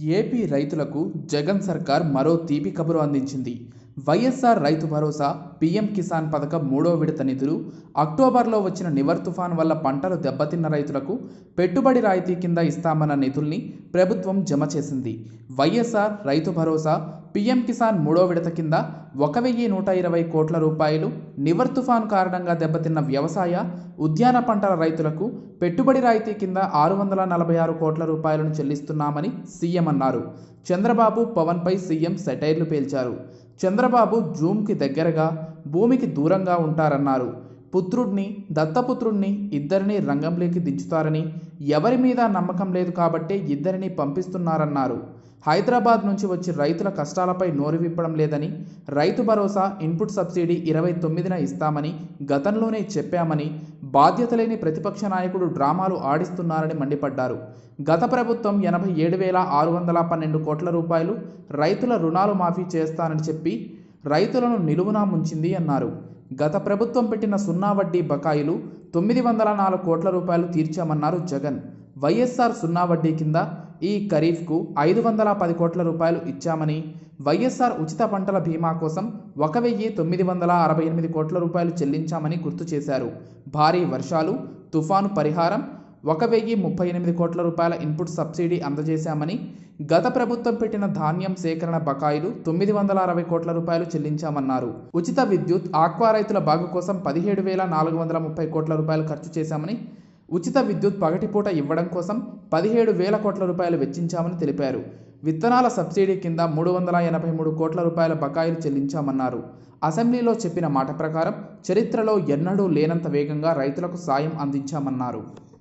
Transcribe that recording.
AP రైతులకు జగన్ సర్కార్ మరో తీపి కబురు అందించింది. వైఎస్ఆర్ రైతు భరోసా పీఎం కిసాన్ పథకం మూడో విడత నిధులు అక్టోబర్లో వచ్చిన నివర్ తుఫాన్ వల్ల పంటలు దెబ్బతిన్న రైతులకు పెట్టుబడి రాయితీ కింద ఇస్తామన్న నిధుల్ని ప్రభుత్వం జమ చేసింది. వైఎస్ఆర్ రైతు భరోసా పీఎం కిసాన్ మూడో విడత కింద ఒక వెయ్యి నూట ఇరవై కోట్ల రూపాయలు నివర్ తుఫాన్ కారణంగా దెబ్బతిన్న వ్యవసాయ ఉద్యాన పంటల రైతులకు పెట్టుబడి రాయితీ కింద ఆరు వందల నలభై ఆరు కోట్ల రూపాయలను చెల్లిస్తున్నామని సీఎం అన్నారు. చంద్రబాబు పవన్పై సీఎం సెటైర్లు పేల్చారు. చంద్రబాబు జూమ్కి దగ్గరగా భూమికి దూరంగా ఉంటారన్నారు. పుత్రుడిని దత్తపుత్రుణ్ణి ఇద్దరిని రంగంలోకి దించుతారని ఎవరి మీద నమ్మకం లేదు కాబట్టే ఇద్దరిని పంపిస్తున్నారన్నారు. హైదరాబాద్ నుంచి వచ్చి రైతుల కష్టాలపై నోరు విప్పడం లేదని రైతు భరోసా ఇన్పుట్ సబ్సిడీ ఇరవై తొమ్మిదిన ఇస్తామని గతంలోనే చెప్పామని బాధ్యత లేని ప్రతిపక్ష నాయకుడు డ్రామాలు ఆడిస్తున్నారని మండిపడ్డారు. గత ప్రభుత్వం ఎనభై ఏడు వేల ఆరు వందల పన్నెండు కోట్ల రూపాయలు రైతుల రుణాలు మాఫీ చేస్తానని చెప్పి రైతులను నిలువునా ముంచింది అన్నారు. గత ప్రభుత్వం పెట్టిన సున్నా వడ్డీ బకాయిలు తొమ్మిది వందల నాలుగు కోట్ల రూపాయలు తీర్చామన్నారు జగన్. వైఎస్ఆర్ సున్నా వడ్డీ కింద ఈ ఖరీఫ్కు ఐదు వందల పది కోట్ల రూపాయలు ఇచ్చామని వైఎస్ఆర్ ఉచిత పంటల బీమా కోసం ఒక వెయ్యి తొమ్మిది వందల అరవై ఎనిమిది కోట్ల రూపాయలు చెల్లించామని గుర్తు చేశారు. భారీ వర్షాలు తుఫాను పరిహారం ఒక వెయ్యి ముప్పై ఎనిమిది కోట్ల రూపాయల ఇన్పుట్ సబ్సిడీ అందజేశామని గత ప్రభుత్వం పెట్టిన ధాన్యం సేకరణ బకాయిలు తొమ్మిది వందల అరవై కోట్ల రూపాయలు చెల్లించామన్నారు. ఉచిత విద్యుత్ ఆక్వా రైతుల బాగు కోసం పదిహేడు వేల నాలుగు వందల ముప్పై కోట్ల రూపాయలు ఖర్చు చేశామని ఉచిత విద్యుత్ పగటిపూట ఇవ్వడం కోసం పదిహేడు వేల కోట్ల రూపాయలు వెచ్చించామని తెలిపారు. విత్తనాల సబ్సిడీ కింద మూడు వందల ఎనభై మూడు కోట్ల రూపాయల బకాయిలు చెల్లించామన్నారు. అసెంబ్లీలో చెప్పిన మాట ప్రకారం చరిత్రలో ఎన్నడూ లేనంత వేగంగా రైతులకు సాయం అందించామన్నారు.